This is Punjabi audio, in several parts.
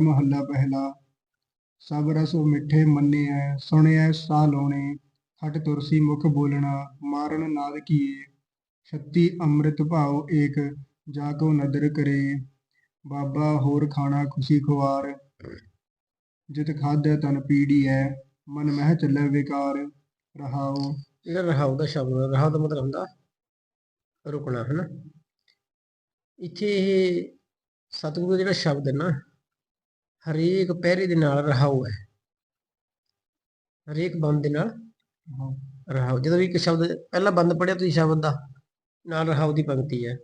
ਮਹੱਲਾ ਪਹਿਲਾ। ਸਭ ਰਸੋ ਮਿੱਠੇ ਮੰਨਿਐ, ਸੁਣਿਐ ਸਾਹ ਲਾਉਣੇ, ਹਟ ਤੁਰਸੀ ਮੁਖ ਬੋਲਣਾ, ਮਾਰਨ ਨਾਦ ਕੀਏ। ਛੱਤੀ ਅੰਮ੍ਰਿਤ ਭਾਉ ਏਕ, ਜਾ ਕੋ ਨਦਰ ਕਰੇ। ਬਾਬਾ, ਹੋਰ ਖਾਣਾ ਖੁਸ਼ੀ ਖੁਆਰ। ਜਿਤ ਖਾਧੈ ਤਨ ਪੀੜੀਐ, ਮਨ ਮਹਿ ਚੱਲੈ ਵਿਕਾਰ। ਰਹਾਉ। ਜਿਹੜਾ ਰਹਾਉ ਦਾ ਸ਼ਬਦ ਹੈ ਰਹਾਉ ਦਾ ਮਤਲਬ ਹੁੰਦਾ, ਰੁਕਣਾ ਹੈ ਨਾ ਇੱਥੇ ਇਹ ਸਤਿਗੁਰੂ ਦਾ ਜਿਹੜਾ ਸ਼ਬਦ ਹੈ ਨਾ ਹਰੇਕ ਪਹਿਰੇ ਦੇ ਨਾਲ ਰਹਾਉ ਹੈ। ਹਰੇਕ ਬੰਦ ਦੇ ਨਾਲ ਰਹਾਉ ਜਦੋਂ ਵੀ ਇੱਕ ਸ਼ਬਦ ਪਹਿਲਾ ਬੰਦ ਪੜਿਆ, ਤੁਸੀਂ ਸ਼ਬਦ ਦਾ ਨਾਲ ਰਹਾਉ ਦੀ ਪੰਕਤੀ ਹੈ।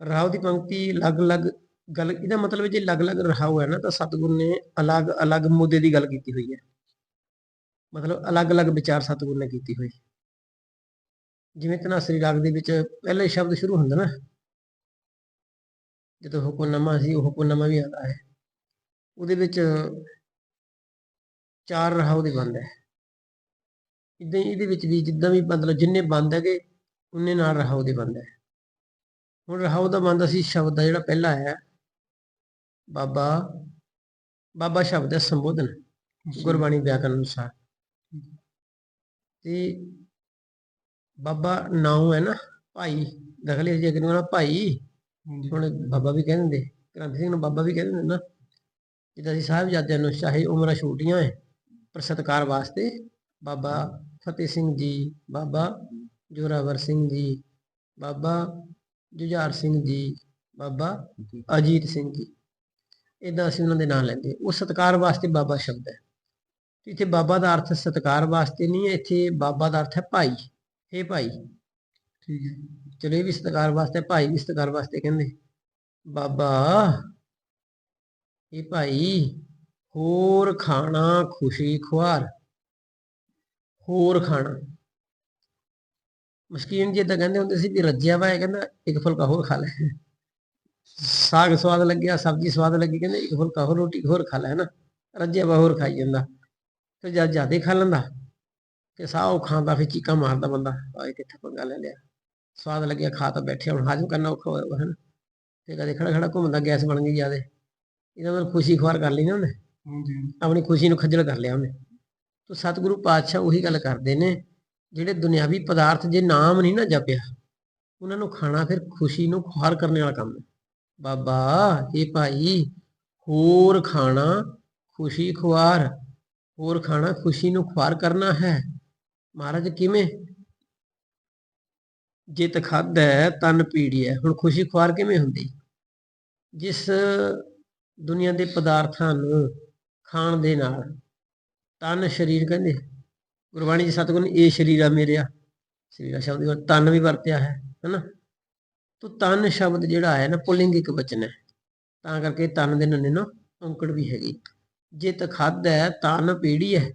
ਰਹਾਉ ਦੀ ਪੰਕਤੀ ਅਲੱਗ-ਅਲੱਗ ਗੱਲ, ਇਹਦਾ ਮਤਲਬ ਜੇ ਅਲੱਗ-ਅਲੱਗ ਰਹਾਉ ਹੈ ਨਾ, ਤਾਂ ਸਤਿਗੁਰ ਨੇ ਅਲੱਗ-ਅਲੱਗ ਮੁੱਦੇ ਦੀ ਗੱਲ ਕੀਤੀ ਹੋਈ ਹੈ। ਮਤਲਬ ਅਲੱਗ-ਅਲੱਗ ਵਿਚਾਰ ਸਤਿਗੁਰੂ ਨੇ ਕੀਤੀ ਹੋਈ ਜਿਵੇਂ ਤਨਾਸਰੀ ਰਾਗ ਦੇ ਵਿੱਚ ਪਹਿਲਾ ਸ਼ਬਦ ਸ਼ੁਰੂ ਹੁੰਦਾ ਨਾ। ਜਦੋਂ ਹੁਕਮਨਾਮਾ ਸੀ, ਉਹ ਹੁਕਮਨਾਮਾ ਵੀ ਆਉਂਦਾ ਹੈ। ਉਹਦੇ ਵਿੱਚ ਚਾਰ ਰਹਾਉ ਦੇ ਬੰਦ ਹੈ। ਇਦਾਂ ਇਹਦੇ ਵਿੱਚ ਵੀ ਜਿੱਦਾਂ ਵੀ ਮਤਲਬ ਜਿੰਨੇ ਬੰਦ ਹੈਗੇ ਉਹਨੇ ਨਾਲ ਰਹਾਉ ਦੇ ਬੰਦ ਹੈ। ਹੁਣ ਰਹਾਉ ਦਾ ਬੰਦ ਅਸੀਂ ਸ਼ਬਦ ਦਾ ਜਿਹੜਾ ਪਹਿਲਾ ਹੈ ਬਾਬਾ ਬਾਬਾ ਸ਼ਬਦ ਹੈ ਸੰਬੋਧਨ ਗੁਰਬਾਣੀ ਵਿਆਕਰਨ ਅਨੁਸਾਰ। ਤੇ ਬਾਬਾ ਨਾਉ ਹੈ ਨਾ ਭਾਈ ਦਖਲੇ ਜੇ ਕਿ ਨਾ ਭਾਈ ਹੁਣ ਬਾਬਾ ਵੀ ਕਹਿੰਦੇ ਕ੍ਰਾਂਤੀ ਸਿੰਘ ਨੂੰ ਬਾਬਾ ਵੀ ਕਹਿੰਦੇ ਨਾ। ਜਿੱਦਾਂ ਅਸੀਂ ਸਾਹਿਬਜ਼ਾਦਿਆਂ ਨੂੰ ਚਾਹੇ ਉਮਰਾਂ ਛੋਟੀਆਂ ਹੈ ਪਰ ਸਤਕਾਰ ਵਾਸਤੇ ਬਾਬਾ ਫਤਿਹ ਸਿੰਘ ਜੀ ਬਾਬਾ ਜੋਰਾਵਰ ਸਿੰਘ ਜੀ ਬਾਬਾ ਜੁਝਾਰ ਸਿੰਘ ਜੀ ਬਾਬਾ ਅਜੀਤ ਸਿੰਘ ਜੀ। ਇਦਾਂ ਅਸੀਂ ਉਹਨਾਂ ਦੇ ਨਾਂ ਲੈਂਦੇ ਉਹ ਸਤਕਾਰ ਵਾਸਤੇ ਬਾਬਾ ਸ਼ਬਦ ਹੈ। ਇੱਥੇ ਬਾਬਾ ਦਾ ਅਰਥ ਸਤਕਾਰ ਵਾਸਤੇ ਨਹੀਂ ਹੈ ਇੱਥੇ ਬਾਬਾ ਦਾ ਅਰਥ ਹੈ ਭਾਈ। ਇਹ ਭਾਈ। ਠੀਕ ਹੈ। ਚਲੋ ਇਹ ਵੀ ਸਤਿਕਾਰ ਵਾਸਤੇ ਭਾਈ ਵੀ ਸਤਿਕਾਰ ਵਾਸਤੇ ਕਹਿੰਦੇ। ਬਾਬਾ ਇਹ ਭਾਈ, ਹੋਰ ਖਾਣਾ ਖੁਸ਼ੀ ਖੁਆਰ। ਹੋਰ ਖਾਣਾ। ਮਸਕੀਨ ਜੀ ਤਾਂ ਕਹਿੰਦੇ ਹੁੰਦੇ ਸੀ ਵੀ ਰੱਜਿਆ ਵਾ, ਇਹ ਕਹਿੰਦਾ ਇੱਕ ਫੁਲਕਾ ਹੋਰ ਖਾ ਲੈ। ਸਾਗ ਸਵਾਦ ਲੱਗਿਆ, ਸਬਜ਼ੀ ਸਵਾਦ ਲੱਗੀ, ਕਹਿੰਦੇ ਇੱਕ ਫੁਲਕਾ ਹੋਰ, ਰੋਟੀ ਹੋਰ ਖਾ ਲੈ ਨਾ ਰੱਜਿਆ ਵਾ, ਹੋਰ ਖਾਈ ਜਾਂਦਾ। ਫਿਰ ਜਦ ਜ਼ਿਆਦਾ ਖਾ ਲੈਂਦਾ, ਤੇ ਸਾਹ ਉਹ ਖਾਂਦਾ, ਫਿਰ ਚੀਕਾਂ ਮਾਰਦਾ ਬੰਦਾ ਆਏ ਕਿੱਥੇ ਪੰਗਾ ਲੈ ਲਿਆ। ਸਵਾਦ ਲੱਗਿਆ, ਖਾ ਤਾਂ ਬੈਠੇ ਹੁਣ ਹਾਜ਼ਮ ਕਰਨਾ ਔਖਾ ਹੋਇਆ ਹਨ। ਤੇ ਕਦੇ ਖੜਾ ਖੜਾ ਘੁੰਮਦਾ, ਗੈਸ ਬਣ ਗਈ ਜਿਆਦੇ। ਇਹਦਾ ਮਤਲਬ ਖੁਸ਼ੀ ਖੁਆਰ ਕਰ ਲਈ ਨਾ ਉਹਨੇ। ਹਾਂਜੀ। ਆਪਣੀ ਖੁਸ਼ੀ ਨੂੰ ਖੱਜਲ ਕਰ ਲਿਆ ਉਹਨੇ। ਤੋ ਸਤਿਗੁਰੂ ਪਾਤਸ਼ਾਹ ਉਹੀ ਗੱਲ ਕਰਦੇ ਨੇ ਜਿਹੜੇ ਦੁਨਿਆਵੀ ਪਦਾਰਥ ਜੇ ਨਾਮ ਨਹੀਂ ਨਾ ਜਪਿਆ ਉਹਨਾਂ ਨੂੰ ਖਾਣਾ ਫਿਰ ਖੁਸ਼ੀ ਨੂੰ ਖੁਆਰ ਕਰਨ ਵਾਲਾ ਕੰਮ ਹੈ। ਬਾਬਾ ਇਹ ਭਾਈ ਹੋਰ ਖਾਣਾ ਖੁਸ਼ੀ ਖੁਆਰ ਹੋਰ ਖਾਣਾ ਖੁਸ਼ੀ ਨੂੰ ਖੁਆਰ ਕਰਨਾ ਹੈ। ਮਹਾਰਾਜ ਕਿਵੇਂ? ਜਿਤ ਖਾਧੈ ਤਨ ਪੀੜੀਐ। ਹੁਣ ਖੁਸ਼ੀ ਖੁਆਰ ਕਿਵੇਂ ਹੁੰਦੀ? ਜਿਸ ਦੁਨੀਆ ਦੇ ਪਦਾਰਥਾਂ ਨੂੰ ਖਾਣ ਦੇ ਨਾਲ ਤਨ ਸਰੀਰ ਕਹਿੰਦੇ, ਗੁਰਬਾਣੀ ਜੀ ਸਤਿਗੁਰੂ ਨੇ ਇਹ ਸਰੀਰ ਆ ਮੇਰਿਆ ਸਰੀਰ ਸ਼ਬਦ ਵਿੱਚ ਤਨ ਵੀ ਵਰਤਿਆ ਹੈ, ਹੈਨਾ? ਤੋ ਤਨ ਸ਼ਬਦ ਜਿਹੜਾ ਹੈ ਨਾ ਪੁਲਿੰਗਿਕ ਵਚਨ ਹੈ, ਤਾਂ ਕਰਕੇ ਤਨ ਦੇ ਨੰਨੇ ਨੂੰ ਔਂਕੜ ਵੀ ਹੈਗੀ। ਜਿਤ ਹੈ, ਤਨ ਪੀੜੀ ਹੈ,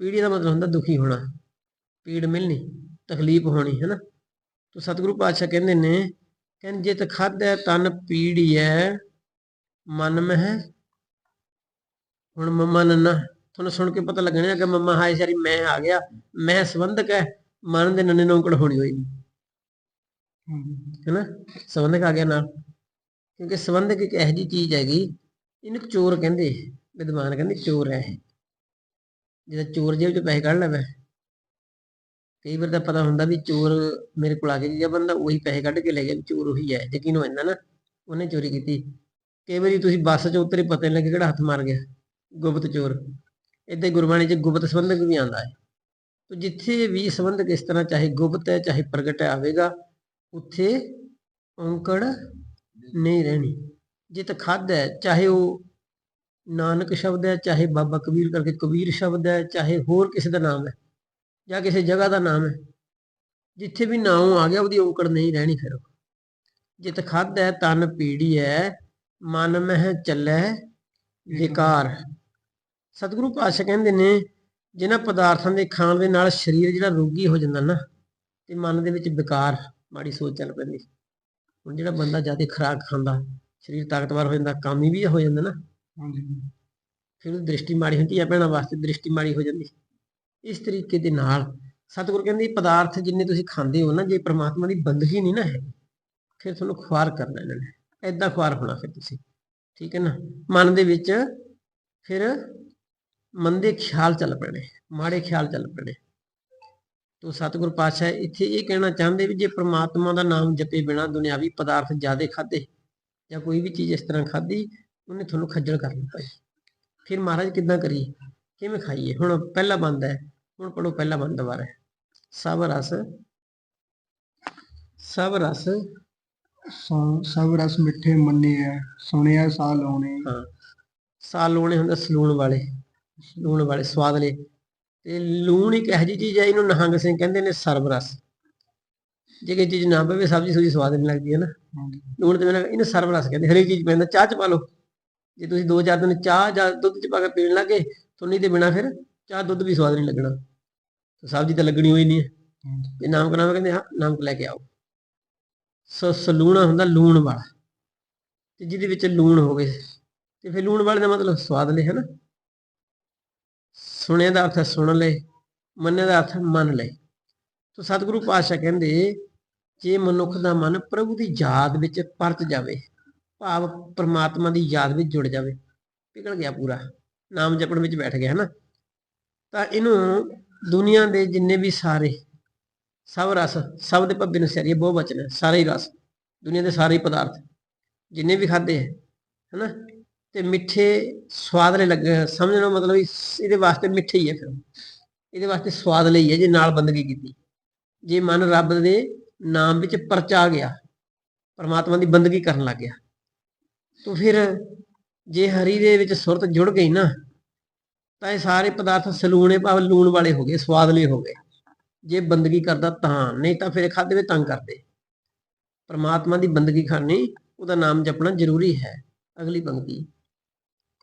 ਪੀੜੀ ਦਾ ਮਤਲਬ ਹੁੰਦਾ ਦੁਖੀ ਹੋਣਾ, ਪੀੜ ਮਿਲਣੀ, ਤਕਲੀਫ ਹੋਣੀ ਹੈ ਨਾ ਤੋ ਸਤਿਗੁਰੂ ਪਾਤਸ਼ਾਹ ਕਹਿੰਦੇ ਨੇ, ਕਹਿੰਦੇ ਜਿਤ ਹੈ, ਤਨ ਪੀੜੀ ਹੈ ਮਨ ਮਹਿ ਹੁਣ ਮੰਮਾ ਨੰਨਾ ਤੁਹਾਨੂੰ ਸੁਣ ਕੇ ਪਤਾ ਲੱਗਣਾ ਕਿ ਮੰਮਾ ਹਾਏ ਸਾਰੀ ਮੈਂ ਆ ਗਿਆ, ਮੈਂ ਸੰਬੰਧਕ ਹੈ, ਮਨ ਦੇ ਨੰਨੇ ਨੌਕੜ ਹੋਣੀ ਹੋਈ। ਹੈਨਾ? ਸੰਬੰਧਕ ਆ ਗਿਆ ਨਾਲ। ਕਿਉਂਕਿ ਸੰਬੰਧਕ ਇੱਕ ਇਹੋ ਜਿਹੀ ਚੀਜ਼ ਹੈਗੀ, ਇਹਨੂੰ ਚੋਰ ਕਹਿੰਦੇ ਵਿਦਵਾਨ ਕਹਿੰਦੇ ਚੋਰ ਹੈ ਜਿਹੜਾ ਚੋਰ ਜੇਬ ਚ ਪੈਸੇ ਕੱਢ ਲਵੇ। ਕਈ ਵਾਰ ਤਾਂ ਪਤਾ ਹੁੰਦਾ ਵੀ ਚੋਰ ਮੇਰੇ ਕੋਲ ਆ ਗਿਆ ਜਿਹੜਾ ਬੰਦਾ ਉਹੀ ਪੈਸੇ ਕੱਢ ਕੇ ਲੈ ਗਿਆ ਵੀ ਚੋਰ ਉਹੀ ਹੈ, ਯਕੀਨ ਹੋ ਜਾਂਦਾ ਨਾ। ਉਹਨੇ ਚੋਰੀ ਕੀਤੀ। ਕਈ ਵਾਰੀ ਤੁਸੀਂ ਬੱਸ 'ਚ ਉਤਰੇ ਪਤਾ ਨਹੀਂ ਲੱਗੇ ਕਿਹੜਾ ਹੱਥ ਮਾਰ ਗਿਆ, ਗੁਪਤ ਚੋਰ। ਏਦਾਂ ਗੁਰਬਾਣੀ 'ਚ ਗੁਪਤ ਸੰਬੰਧਕ ਵੀ ਆਂਦਾ ਹੈ। ਤੋ ਜਿੱਥੇ ਵੀ ਸੰਬੰਧਕ ਇਸ ਤਰ੍ਹਾਂ ਚਾਹੇ ਗੁਪਤ ਹੈ, ਚਾਹੇ ਪ੍ਰਗਟ ਹੈ, ਆਵੇਗਾ, ਉੱਥੇ ਔਂਕੜ ਨਹੀਂ ਰਹਿਣੀ। ਜਿਤ ਖੱਦ ਹੈ, ਚਾਹੇ ਉਹ ਨਾਨਕ ਸ਼ਬਦ ਹੈ, ਚਾਹੇ ਬਾਬਾ ਕਬੀਰ ਕਰਕੇ ਕਬੀਰ ਸ਼ਬਦ ਹੈ, ਚਾਹੇ ਹੋਰ ਕਿਸੇ ਦਾ ਨਾਮ ਹੈ, ਜਾਂ ਕਿਸੇ ਜਗ੍ਹਾ ਦਾ ਨਾਮ ਹੈ, ਜਿੱਥੇ ਵੀ ਨਾਮ ਆ ਗਿਆ, ਉਹਦੀ ਔਂਕੜ ਨਹੀਂ ਰਹਿਣੀ ਫਿਰ ਜਿਤ ਖਾਦ ਹੈ, ਤਨ ਪੀੜੀ ਹੈ ਮਨ ਮਹਿ ਚੱਲੈ ਵਿਕਾਰ। ਸਤਿਗੁਰੂ ਪਾਤਸ਼ਾਹ ਕਹਿੰਦੇ ਨੇ ਜਿਨ੍ਹਾਂ ਪਦਾਰਥਾਂ ਦੇ ਖਾਣ ਦੇ ਨਾਲ ਸਰੀਰ ਜਿਹੜਾ ਰੋਗੀ ਹੋ ਜਾਂਦਾ ਨਾ ਤੇ ਮਨ ਦੇ ਵਿੱਚ ਵਿਕਾਰ ਮਾੜੀ ਸੋਚ ਚੱਲ ਪੈਂਦੀ। ਹੁਣ ਜਿਹੜਾ ਬੰਦਾ ਜ਼ਿਆਦਾ ਖੁਰਾਕ ਖਾਂਦਾ ਸਰੀਰ ਤਾਕਤਵਰ ਹੋ ਜਾਂਦਾ ਕਾਮੀ ਵੀ ਹੋ ਜਾਂਦਾ ਨਾ ਹਾਂਜੀ। ਫਿਰ ਦ੍ਰਿਸ਼ਟੀ ਮਾੜੀ ਹੁੰਦੀ ਹੈ ਭੈਣਾਂ ਵਾਸਤੇ ਦ੍ਰਿਸ਼ਟੀ ਮਾੜੀ ਹੋ ਜਾਂਦੀ। ਇਸ ਤਰੀਕੇ ਦੇ ਨਾਲ ਸਤਿਗੁਰ ਕਹਿੰਦੇ ਪਦਾਰਥ ਜਿੰਨੇ ਤੁਸੀਂ ਖਾਂਦੇ ਹੋ ਨਾ ਜੇ ਪ੍ਰਮਾਤਮਾ ਦੀ ਬੰਦਗੀ ਨਹੀਂ ਨਾ ਹੈ ਫਿਰ ਤੁਹਾਨੂੰ ਖੁਆਰ ਕਰਨਾ ਇਹਨਾਂ ਨੇ। ਐਦਾਂ ਖੁਆਰ ਹੋਣਾ ਫਿਰ ਤੁਸੀਂ, ਠੀਕ ਹੈ ਨਾ? ਮਨ ਦੇ ਵਿੱਚ ਫਿਰ ਮੰਦੇ ਖਿਆਲ ਚੱਲ ਪੈਣੇ, ਮਾੜੇ ਖਿਆਲ ਚੱਲ ਪੈਣੇ। ਤੋ ਸਤਿਗੁਰ ਪਾਤਸ਼ਾਹ ਇੱਥੇ ਇਹ ਕਹਿਣਾ ਚਾਹੁੰਦੇ ਵੀ ਜੇ ਪ੍ਰਮਾਤਮਾ ਦਾ ਨਾਮ ਜਪੇ ਬਿਨਾ ਦੁਨਿਆਵੀ ਪਦਾਰਥ ਜ਼ਿਆਦੇ ਖਾਦੇ ਜਾਂ ਕੋਈ ਵੀ ਚੀਜ਼ ਇਸ ਤਰ੍ਹਾਂ ਖਾਦੀ ਉਹਨੇ ਤੁਹਾਨੂੰ ਖੱਜਲ ਕਰਨਾ ਭਾਈ ਫਿਰ ਮਹਾਰਾਜ ਕਿੱਦਾਂ ਕਰੀਏ? ਕਿਵੇਂ ਖਾਈਏ? ਹੁਣ ਪਹਿਲਾ ਬੰਦ ਹੈ, ਹੁਣ ਪੜੋ ਪਹਿਲਾ ਬੰਦ ਦੁਬਾਰਾ। ਸਭ ਰਸ ਸਭ ਰਸ ਸਭ ਰਸ ਮਿੱਠੇ ਮੰਨਿਐ ਸੁਣਿਆ ਸਾ ਲਾਉਣੇ ਹਾਂ ਸਾਲ ਲੂਣੇ ਹੁੰਦਾ ਸਲੂਣ ਵਾਲੇ ਲੂਣ ਵਾਲੇ ਸਵਾਦਲੇ ਤੇ ਲੂਣ ਇੱਕ ਇਹੋ ਜਿਹੀ ਚੀਜ਼ ਹੈ ਇਹਨੂੰ ਨਹੰਗ ਸਿੰਘ ਕਹਿੰਦੇ ਨੇ ਸਰਬਰਸ। ਜੇ ਕੋਈ ਚੀਜ਼ ਨਾ ਪਵੇ ਸਬਜ਼ੀ ਸੁਜੀ ਸਵਾਦ ਨਹੀਂ ਲੱਗਦੀ ਹੈ ਨਾ ਲੂਣ ਤੇ ਮੈਨੂੰ ਇਹਨੂੰ ਸਰਬਰਸ ਕਹਿੰਦੇ ਹਰੇਕ ਚੀਜ਼ ਪੈਂਦਾ ਚਾਹ ਚ ਪਾ ਲਓ। ਜੇ ਤੁਸੀਂ ਦੋ ਚਾਰ ਦਿਨ ਚਾਹ ਜਾਂ ਦੁੱਧ ਚ ਪਾ ਕੇ ਪੀਣ ਲੱਗੇ ਤਾਂ ਨਹੀਂ ਤੇ ਬਿਨਾ ਫਿਰ ਚਾਹ ਦੁੱਧ ਵੀ ਸਵਾਦ ਨਹੀਂ ਲੱਗਣਾ। ਸਬਜ਼ੀ ਤਾਂ ਲੱਗਣੀ ਹੋਈ ਨਹੀਂ ਹੈ। ਤੇ ਨਾਮ ਕਹਿੰਦੇ ਹਾਂ ਨਾਮਕ ਲੈ ਕੇ ਆਓ। ਸੋ, ਸਲੂਣਾ ਹੁੰਦਾ ਲੂਣ ਵਾਲਾ। ਤੇ ਜਿਹਦੇ ਵਿੱਚ ਲੂਣ ਹੋਵੇ। ਤੇ ਫਿਰ ਲੂਣ ਵਾਲੇ ਦਾ ਮਤਲਬ ਸਵਾਦ ਲੈ ਹੈ ਨਾ ਸੁਣਿਆ ਦਾ ਅਰਥ ਸੁਣ ਲੈ ਮੰਨਿਆ ਦਾ ਅਰਥ ਮੰਨ ਲੈ। ਤੋ ਸਤਿਗੁਰੂ ਪਾਤਸ਼ਾਹ ਕਹਿੰਦੇ, ਜੇ ਮਨੁੱਖ ਦਾ ਮਨ ਪ੍ਰਭੂ ਦੀ ਯਾਦ ਵਿੱਚ ਪਰਤ ਜਾਵੇ, ਭਾਵ ਪ੍ਰਮਾਤਮਾ ਦੀ ਯਾਦ ਵਿੱਚ ਜੁੜ ਜਾਵੇ, ਪਿਘਲ ਗਿਆ ਪੂਰਾ, ਨਾਮ ਜਪਣ ਵਿੱਚ ਬੈਠ ਗਿਆ ਹੈ ਨਾ ਤਾਂ ਇਹਨੂੰ ਦੁਨੀਆ ਦੇ ਜਿੰਨੇ ਵੀ ਸਾਰੇ ਸਭ ਰਸ, ਸਭ ਦੇ ਭੱਬੇ ਨੂੰ ਸਰੀਏ ਬਹੁ ਵਚਨ ਹੈ ਸਾਰੇ ਹੀ ਰਸ, ਦੁਨੀਆ ਦੇ ਸਾਰੇ ਹੀ ਪਦਾਰਥ, ਜਿੰਨੇ ਵੀ ਖਾਦੇ ਹੈ, ਹਨਾ? ਤੇ ਮਿੱਠੇ ਸਵਾਦਲੇ ਲੱਗੇ ਸਮਝਣਾ ਮਤਲਬ ਇਹਦੇ ਵਾਸਤੇ ਮਿੱਠੇ ਹੀ ਹੈ ਫਿਰ ਇਹਦੇ ਵਾਸਤੇ ਸਵਾਦ ਲਈ ਹੈ, ਜੇ ਨਾਲ ਬੰਦਗੀ ਕੀਤੀ। ਜੇ ਮਨ ਰੱਬ ਦੇ ਨਾਮ ਵਿੱਚ ਪਰਚਾ ਗਿਆ, ਪਰਮਾਤਮਾ ਦੀ ਬੰਦਗੀ ਕਰਨ ਲੱਗ ਗਿਆ, ਤਾਂ ਫਿਰ ਜੇ ਹਰੀ ਦੇ ਵਿੱਚ ਸੁਰਤ ਜੁੜ ਗਈ ਨਾ, ਤਾਂ ਇਹ ਸਾਰੇ ਪਦਾਰਥ ਸਲੂਣੇ ਭਾਵ ਲੂਣ ਵਾਲੇ ਹੋ ਗਏ ਸਵਾਦਲੇ ਹੋ ਗਏ। ਜੇ ਬੰਦਗੀ ਕਰਦਾ ਤਾਂ ਨਹੀਂ ਤਾਂ ਫਿਰ ਖਾਦੇ ਵੇ ਤੰਗ ਕਰਦੇ। ਪਰਮਾਤਮਾ ਦੀ ਬੰਦਗੀ ਕਰਨੀ ਉਹਦਾ ਨਾਮ ਜਪਣਾ ਜ਼ਰੂਰੀ ਹੈ। ਅਗਲੀ ਪੰਕਤੀ।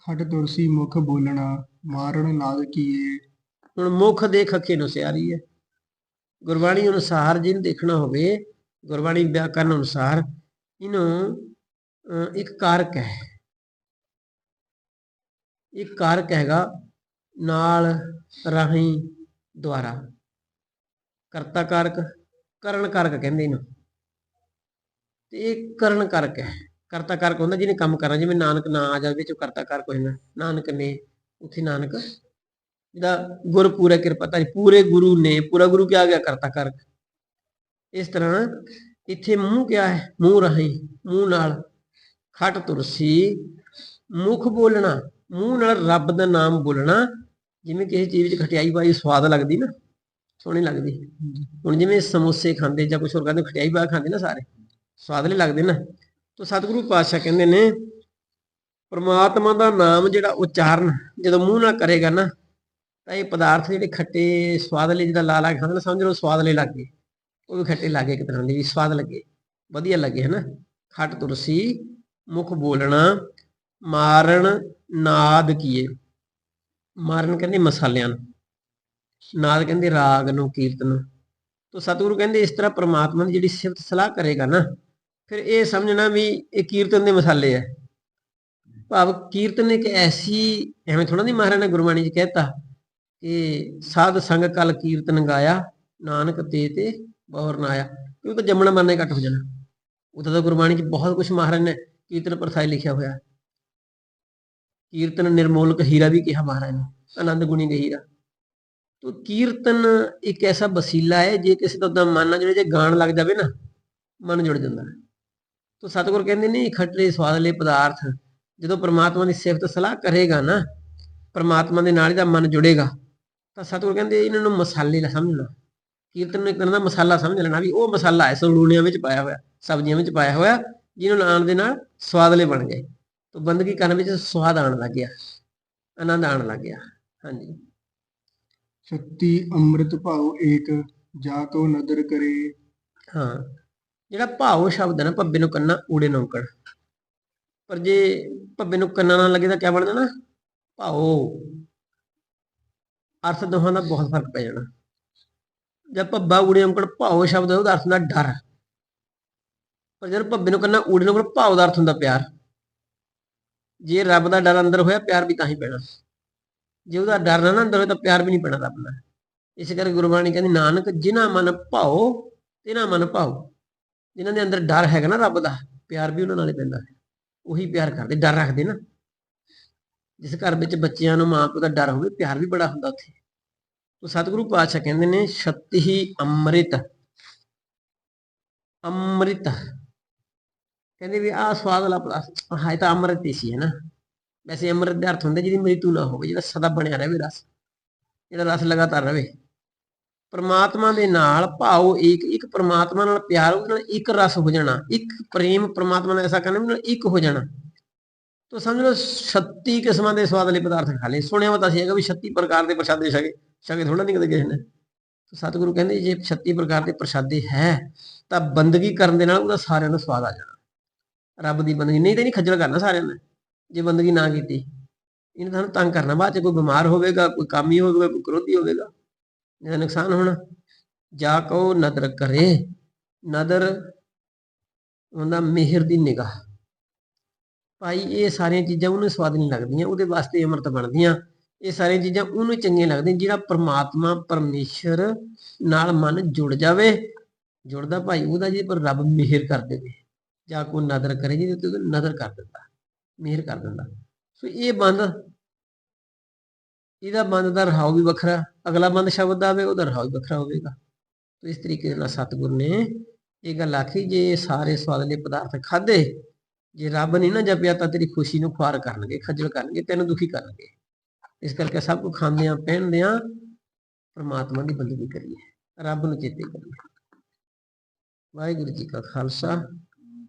ਖਟ ਤੁਰਸੀ ਮੁਖ ਬੋਲਣਾ ਮਾਰਣ ਨਾਦ ਕੀਏ। ਹੁਣ ਮੁਖ ਦੇ ਖੱਕੇ ਨੂੰ ਸਿਆਰੀ ਹੈ। ਗੁਰਬਾਣੀ ਅਨੁਸਾਰ ਜਿਹਨੂੰ ਦੇਖਣਾ ਹੋਵੇ ਗੁਰਬਾਣੀ ਵਿਆਕਰਨ ਅਨੁਸਾਰ ਇਹਨੂੰ ਇੱਕ ਕਾਰਕ ਹੈ। ਇੱਕ ਕਾਰਕ ਹੈਗਾ ਨਾਲ ਰਾਹੀਂ ਦੁਆਰਾ। ਕਰਤਾ ਕਾਰਕ, ਕਰਨ ਕਾਰਕ ਕਹਿੰਦੇ ਇਹਨੂੰ। ਤੇ ਇਹ ਕਰਨ ਕਾਰਕ ਹੈ। ਕਰਤਾ ਕਾਰਕ ਹੁੰਦਾ ਜਿਹਨੇ ਕੰਮ ਕਰਨਾ, ਜਿਵੇਂ ਨਾਨਕ ਨਾ ਆ ਜਾਵੇ, ਵਿੱਚ ਕਰਤਾ ਕਾਰਕ ਹੋ ਜਾਂਦਾ। ਨਾਨਕ ਨੇ ਉੱਥੇ ਨਾਨਕ, ਜਿਹਦਾ ਗੁਰ ਪੂਰਾ ਕਿਰਪਾ, ਤਾਂ ਪੂਰੇ ਗੁਰੂ ਨੇ, ਪੂਰਾ ਗੁਰੂ ਕਿਹਾ ਗਿਆ? ਕਰਤਾ ਕਾਰਕ। ਇਸ ਤਰ੍ਹਾਂ ਇੱਥੇ ਮੂੰਹ ਕਿਹਾ ਹੈ? ਮੂੰਹ ਰਹੀ, ਮੂੰਹ ਨਾਲ ਖਟ ਤੁਰਸੀ, ਮੁਖ ਬੋਲਣਾ, ਮੂੰਹ ਨਾਲ ਰੱਬ ਦਾ ਨਾਮ ਬੋਲਣਾ। ਜਿਵੇਂ ਕਿਸੇ ਚੀਜ਼ ਵਿੱਚ ਖਟਿਆਈ ਪਾਈ, ਸਵਾਦ ਲੱਗਦੀ ਨਾ। ਸੋਹਣੀ ਲੱਗਦੀ। ਹੁਣ ਜਿਵੇਂ ਸਮੋਸੇ ਖਾਂਦੇ ਜਾਂ ਕੁਝ ਹੋਰ ਖਾਂਦੇ ਖਟਿਆਈ ਕੇ ਖਾਂਦੇ ਨਾ ਸਾਰੇ ਸਵਾਦਲੇ ਲੱਗਦੇ ਨਾ। ਤਾਂ ਸਤਿਗੁਰੂ ਪਾਤਸ਼ਾਹ ਕਹਿੰਦੇ ਨੇ ਪ੍ਰਮਾਤਮਾ ਦਾ ਨਾਮ ਜਿਹੜਾ ਉਚਾਰਨ ਜਦੋਂ ਮੂੰਹ ਨਾਲ ਕਰੇਗਾ ਨਾ ਤਾਂ ਇਹ ਪਦਾਰਥ ਜਿਹੜੇ ਖੱਟੇ ਸਵਾਦਲੇ ਜਿਹਦਾ ਲਾ ਲਾ ਕੇ ਖਾਂਦੇ ਨਾ ਸਮਝ ਲਓ ਸਵਾਦਲੇ ਲੱਗ। ਗਏ ਉਹ ਵੀ ਖੱਟੇ ਲੱਗੇ ਇੱਕ ਤਰ੍ਹਾਂ ਦੇ ਵੀ ਸਵਾਦ ਲੱਗੇ ਵਧੀਆ ਲੱਗੇ ਹਨਾ। ਖੱਟ ਤੁਰਸੀ ਮੁਖ ਬੋਲਣਾ ਮਾਰਨ ਨਾਦ ਕੀਏ। ਮਾਰਨ ਕਹਿੰਦੇ ਮਸਾਲਿਆਂ ਨੂੰ। ਨਾਦ ਕਹਿੰਦੇ ਰਾਗ ਨੂੰ, ਕੀਰਤਨ ਨੂੰ। ਸਤਿਗੁਰੂ ਕਹਿੰਦੇ ਇਸ ਤਰ੍ਹਾਂ ਪ੍ਰਮਾਤਮਾ ਦੀ ਜਿਹੜੀ ਸਿਫਤ ਸਲਾਹ ਕਰੇਗਾ ਨਾ, ਫਿਰ ਇਹ ਸਮਝਣਾ ਵੀ ਇਹ ਕੀਰਤਨ ਦੇ ਮਸਾਲੇ ਹੈ ਭਾਵ ਕੀਰਤਨ ਇੱਕ ਐਸੀ, ਐਵੇਂ ਥੋੜਾ ਨਹੀਂ ਮਹਾਰਾਜ ਨੇ ਗੁਰਬਾਣੀ 'ਚ ਕਹਿਤਾ ਕਿ ਸਾਧ ਸੰਗ ਕਲ ਕੀਰਤਨ ਗਾਇਆ, ਨਾਨਕ ਤੇ ਤੇ ਬੌਰ ਨਾ ਆਇਆ। ਉਹ ਤਾਂ ਜੰਮਣਾ ਮਰਨਾ ਹੀ ਘੱਟ ਹੋ ਜਾਣਾ। ਉਹ ਤਾਂ ਗੁਰਬਾਣੀ 'ਚ ਬਹੁਤ ਕੁਝ ਮਹਾਰਾਜ ਨੇ ਕੀਰਤਨ ਪ੍ਰਥਾਏ ਲਿਖਿਆ ਹੋਇਆ। ਕੀਰਤਨ ਨਿਰਮੋਲਕ ਹੀਰਾ ਵੀ ਕਿਹਾ ਮਹਾਰਾਜ ਨੇ, ਆਨੰਦ ਗੁਣੀ ਗਈ ਹੀਰਾ ਤੋ ਕੀਰਤਨ ਇੱਕ ਐਸਾ ਵਸੀਲਾ ਹੈ, ਜੇ ਕਿਸੇ ਦਾ ਉਦਾਂ ਮਨ ਨਾਲ ਜੁੜੇ, ਜੇ ਗਾਣ ਲੱਗ ਜਾਵੇ ਨਾ, ਮਨ ਜੁੜ ਜਾਂਦਾ ਤੋ ਸਤਿਗੁਰ ਕਹਿੰਦੇ ਨੇ ਖੱਟਲੇ ਸਵਾਦਲੇ ਪਦਾਰਥ, ਜਦੋਂ ਪ੍ਰਮਾਤਮਾ ਦੀ ਸਿਫਤ ਸਲਾਹ ਕਰੇਗਾ ਨਾ, ਪ੍ਰਮਾਤਮਾ ਦੇ ਨਾਲ ਇਹਦਾ ਮਨ ਜੁੜੇਗਾ, ਤਾਂ ਸਤਿਗੁਰ ਕਹਿੰਦੇ ਇਹਨਾਂ ਨੂੰ ਮਸਾਲੇ ਲਾ ਸਮਝਣਾ। ਕੀਰਤਨ ਨੂੰ ਇੱਕ ਤਰ੍ਹਾਂ ਦਾ ਮਸਾਲਾ ਸਮਝ ਲੈਣਾ ਵੀ ਉਹ ਮਸਾਲਾ ਹੈ ਸਲੂਣੀਆਂ ਵਿੱਚ ਪਾਇਆ ਹੋਇਆ, ਸਬਜ਼ੀਆਂ ਵਿੱਚ ਪਾਇਆ ਹੋਇਆ, ਜਿਹਨੂੰ ਲਾਣ ਦੇ ਨਾਲ ਸਵਾਦਲੇ ਬਣ ਗਏ। ਤਾਂ ਬੰਦਗੀ ਕਰਨ ਵਿੱਚ ਸਵਾਦ ਆਉਣ ਲੱਗ ਗਿਆ, ਆਨੰਦ ਆਉਣ ਲੱਗ ਗਿਆ, ਹਾਂਜੀ। ਸ਼ਕਤੀ ਅੰਮ੍ਰਿਤ ਭਾਉ ਏਕ, ਜਾ ਕੋ ਨਦਰ ਕਰੇ। ਹਾਂ, ਜਿਹੜਾ ਭਾਉ ਸ਼ਬਦ ਹੈ ਨਾ, ਭੱਬੇ ਨੂੰ ਕੰਨਾ, ਊੜੇ ਨੂੰ ਪਰ ਜੇ ਭੱਬੇ ਨੂੰ ਕੰਨਾ ਨਾਲ ਲੱਗੇ ਤਾਂ ਕਿਆ ਬਣਦਾ ਨਾ? ਭਾਉ। ਅਰਥ ਦੋਹਾਂ ਦਾ ਬਹੁਤ ਫ਼ਰਕ ਪੈ ਜਾਣਾ। ਜਦ ਭੱਬਾ, ਊੜੇ, ਔਂਕੜ, ਭਾਉ ਸ਼ਬਦ ਹੈ, ਉਹਦਾ ਅਰਥ ਹੁੰਦਾ ਡਰ। ਪਰ ਜਦ ਭੱਬੇ ਨੂੰ ਕੰਨਾ, ਊੜੇ ਨੂੰ ਭਾਉ ਦਾ ਅਰਥ ਹੁੰਦਾ ਪਿਆਰ। ਜੇ ਰੱਬ ਦਾ ਡਰ ਅੰਦਰ ਹੋਇਆ, ਪਿਆਰ ਵੀ ਤਾਂ ਹੀ ਪੈਣਾ। ਜੇ ਉਹਦਾ ਡਰ ਨਾ ਅੰਦਰ ਹੋਵੇ ਤਾਂ ਪਿਆਰ ਵੀ ਨਹੀਂ ਪੈਣਾ ਰੱਬ ਨਾਲ ਇਸੇ ਕਰਕੇ ਗੁਰਬਾਣੀ ਕਹਿੰਦੀ, ਨਾਨਕ, ਜਿਨ੍ਹਾਂ ਮਨ ਭਾਉ ਤਿਨਾ ਮਨ ਭਾਉ ਜਿਨ੍ਹਾਂ ਦੇ ਅੰਦਰ ਡਰ ਹੈਗਾ ਨਾ ਰੱਬ ਦਾ, ਪਿਆਰ ਵੀ ਉਹਨਾਂ ਨਾਲ ਹੀ ਪੈਂਦਾ। ਉਹੀ ਪਿਆਰ ਕਰਦੇ, ਡਰ ਰੱਖਦੇ ਨਾ। ਜਿਸ ਘਰ ਵਿੱਚ ਬੱਚਿਆਂ ਨੂੰ ਮਾਂ ਪਿਓ ਦਾ ਡਰ ਹੋਵੇ, ਪਿਆਰ ਵੀ ਬੜਾ ਹੁੰਦਾ ਉੱਥੇ। ਤੋ ਸਤਿਗੁਰੂ ਪਾਤਸ਼ਾਹ ਕਹਿੰਦੇ ਨੇ, ਛੱਤੀ ਅੰਮ੍ਰਿਤ। ਅੰਮ੍ਰਿਤ। ਕਹਿੰਦੇ ਵੀ ਆਹ ਸਵਾਦ ਵਾਲਾ ਪਦਾਰਥ ਹੈ ਤਾਂ ਅੰਮ੍ਰਿਤ ਹੀ ਸੀ, ਹੈ ਨਾ। ਵੈਸੇ ਅੰਮ੍ਰਿਤ ਦੇ ਅਰਥ ਹੁੰਦੇ ਜਿਹਦੀ ਮ੍ਰਿਤੂ ਨਾ ਹੋਵੇ, ਜਿਹੜਾ ਸਦਾ ਬਣਿਆ ਰਹੇ ਰਸ, ਜਿਹੜਾ ਰਸ ਲਗਾਤਾਰ ਰਹੇ। ਪਰਮਾਤਮਾ ਦੇ ਨਾਲ ਭਾਉ ਇੱਕ ਇੱਕ ਪਰਮਾਤਮਾ ਨਾਲ ਪਿਆਰ, ਉਹਦੇ ਨਾਲ ਇੱਕ ਰਸ ਹੋ ਜਾਣਾ, ਇੱਕ ਪ੍ਰੇਮ ਪਰਮਾਤਮਾ ਨਾਲ, ਐਸਾ ਕਰਨਾ ਵੀ ਨਾਲ ਇੱਕ ਹੋ ਜਾਣਾ। ਤੋ ਸਮਝ ਲਓ 36 ਕਿਸਮਾਂ ਦੇ ਸਵਾਦ ਵਾਲੇ ਪਦਾਰਥ ਖਾ ਲਏ। ਸੁਣਿਆ ਪਤਾ ਸੀ ਹੈਗਾ ਵੀ 36 ਪ੍ਰਕਾਰ ਦੇ ਪ੍ਰਸ਼ਾਦੇ ਛਕੇ ਛਕੇ ਥੋੜਾ ਨਹੀਂ ਕਦੇ ਕਿਸੇ ਨੇ। ਤੋ ਸਤਿਗੁਰੂ ਕਹਿੰਦੇ, ਜੇ 36 ਪ੍ਰਕਾਰ ਦੇ ਪ੍ਰਸ਼ਾਦੇ ਹੈ, ਤਾਂ ਬੰਦਗੀ ਕਰਨ ਦੇ ਨਾਲ ਉਹਦਾ ਸਾਰਿਆਂ ਨੂੰ ਸਵਾਦ ਆ ਜਾਣਾ। ਰੱਬ ਦੀ ਬੰਦਗੀ, ਨਹੀਂ ਤਾਂ ਨਹੀਂ ਖੱਜਲ ਕਰਨਾ ਸਾਰਿਆਂ ਨੇ। ਜੇ ਬੰਦਗੀ ਨਾ ਕੀਤੀ ਇਹਨੇ ਤੁਹਾਨੂੰ ਤੰਗ ਕਰਨਾ ਬਾਅਦ ਚ ਕੋਈ ਬਿਮਾਰ ਹੋਵੇਗਾ ਕੋਈ ਕਾਮੀ ਹੋਵੇਗਾ ਕੋਈ ਕ੍ਰੋਧੀ ਹੋਵੇਗਾ ਇਹਦਾ ਨੁਕਸਾਨ ਹੋਣਾ। ਜਾ ਕੋ ਨਦਰ ਕਰੇ ਨਦਰ ਹੁੰਦਾ ਮਿਹਰ ਦੀ ਨਿਗਾਹ। ਭਾਈ ਇਹ ਸਾਰੀਆਂ ਚੀਜ਼ਾਂ ਉਹਨੂੰ ਸਵਾਦ ਨਹੀਂ ਲੱਗਦੀਆਂ ਉਹਦੇ ਵਾਸਤੇ ਅੰਮ੍ਰਿਤ ਬਣਦੀਆਂ। ਇਹ ਸਾਰੀਆਂ ਚੀਜ਼ਾਂ ਉਹਨੂੰ ਚੰਗੀਆਂ ਲੱਗਦੀਆਂ ਜਿਹੜਾ ਪ੍ਰਮਾਤਮਾ ਪਰਮੇਸ਼ਰ ਨਾਲ ਮਨ ਜੁੜ ਜਾਵੇ ਜੁੜਦਾ ਭਾਈ ਉਹਦਾ ਜੀ ਪਰ ਰੱਬ ਮਿਹਰ ਕਰ ਦੇਵੇ। ਜਾਂ ਕੋ ਨਦਰ ਕਰੇ ਜਿਹਦੇ ਉੱਤੇ ਉਹਦਾ ਨਦਰ ਕਰ ਦਿੰਦਾ। ਮਿਹਰ ਕਰ ਦਿੰਦਾ। ਸੋ ਇਹ ਬੰਦ, ਇਹਦਾ ਬੰਦ ਦਾ ਰਹਾਉ ਵੀ ਵੱਖਰਾ, ਅਗਲਾ ਬੰਦ ਸ਼ਬਦ ਆਵੇ, ਉਹਦਾ ਰਹਾਉ ਵੀ ਵੱਖਰਾ ਹੋਵੇਗਾ। ਤੋ ਇਸ ਤਰੀਕੇ ਦੇ ਨਾਲ ਸਤਿਗੁਰ ਨੇ ਇਹ ਗੱਲ ਆਖੀ, ਜੇ ਸਾਰੇ ਸਵਾਦਲੇ ਪਦਾਰਥ ਖਾਦੇ ਜੇ ਰੱਬ ਨਹੀਂ ਨਾ ਜਪਿਆ ਤਾਂ ਤੇਰੀ ਖੁਸ਼ੀ ਨੂੰ ਖੁਆਰ ਕਰਨਗੇ, ਖੱਜਲ ਕਰਨਗੇ, ਤੈਨੂੰ ਦੁਖੀ ਕਰਨਗੇ। ਇਸ ਕਰਕੇ ਸਭ ਕੁਝ ਖਾਂਦੇ ਆ ਪਹਿਨਦੇ ਆ ਪ੍ਰਮਾਤਮਾ ਦੀ ਬੰਦਗੀ ਕਰੀਏ, ਰੱਬ ਨੂੰ ਚੇਤੇ ਕਰੀਏ। ਵਾਹਿਗੁਰੂ ਜੀ ਕਾ ਖਾਲਸਾ,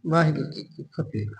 ਵਾਹਿਗੁਰੂ ਜੀ ਕੀ ਫਤਿਹ।